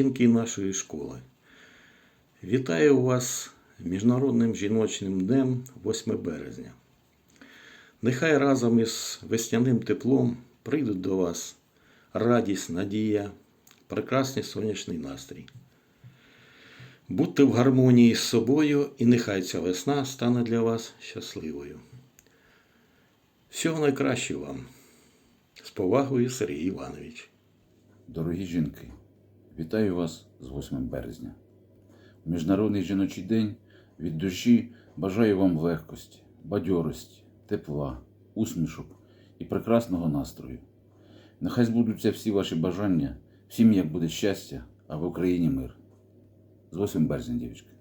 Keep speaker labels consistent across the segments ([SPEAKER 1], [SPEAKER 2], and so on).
[SPEAKER 1] Жінки нашої школи, вітаю вас Міжнародним жіночним днем 8 березня. Нехай разом із весняним теплом прийдуть до вас радість, надія, прекрасний сонячний настрій. Будьте в гармонії з собою, і нехай ця весна стане для вас щасливою. Всього найкращого вам. З повагою, Сергій Іванович.
[SPEAKER 2] Дорогі жінки, вітаю вас з 8 березня. В Міжнародний жіночий день від душі бажаю вам легкості, бадьорості, тепла, усмішок і прекрасного настрою. Нехай збудуться всі ваші бажання, в сім'ях буде щастя, а в Україні мир. З 8 березня, дівчатки.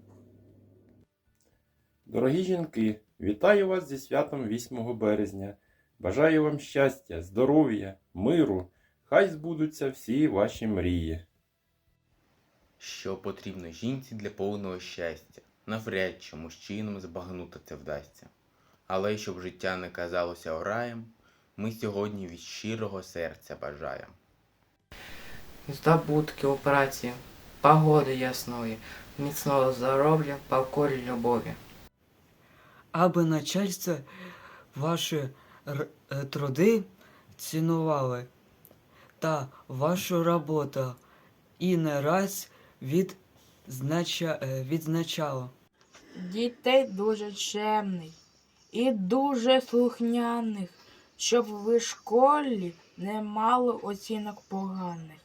[SPEAKER 3] Дорогі жінки, вітаю вас зі святом 8 березня. Бажаю вам щастя, здоров'я, миру. Хай збудуться всі ваші мрії.
[SPEAKER 4] Що потрібно жінці для повного щастя, навряд чи мужчинам збагнути це вдасться. Але щоб життя не казалося раєм, ми сьогодні від щирого серця бажаємо.
[SPEAKER 5] Здобутки у праці, погоди ясної, міцного здоров'я, покорі любові.
[SPEAKER 6] аби начальство ваші р- е, труди цінували та вашу роботу і не раз відзнача, е, відзначало.
[SPEAKER 7] Дітей дуже чемних і дуже слухняних, щоб в школі не мали оцінок поганих.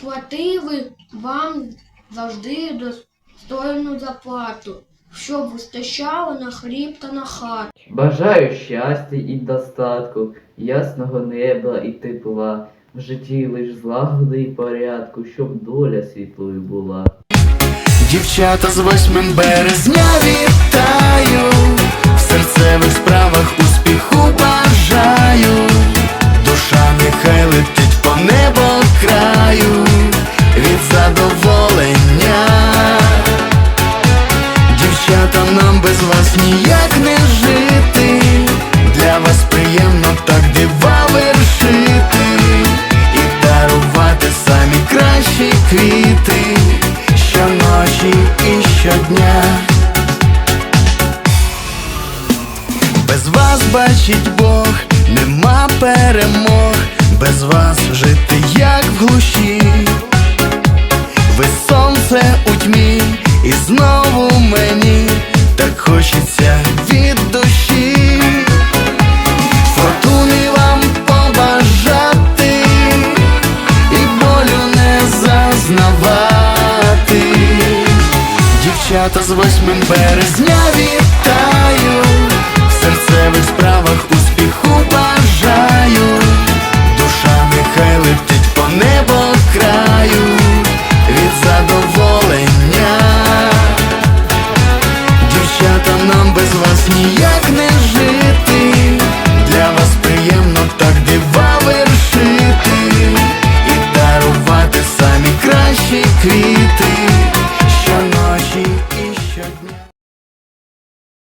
[SPEAKER 8] Платили вам завжди достойну заплату, щоб вистачало на хліб та на хату.
[SPEAKER 9] Бажаю щастя і достатку, ясного неба і тепла, в житті лиш злагоди і порядку, щоб доля світлою була.
[SPEAKER 10] Дівчата з 8 березня вітаю, в серцевих справах квіти щоночі і щодня. Без вас бачить Бог, нема перемог, без вас жити як в глуші. Ви сонце у тьмі, і знову мені так хочеться впізнавати, дівчата з 8 березня вітають. te.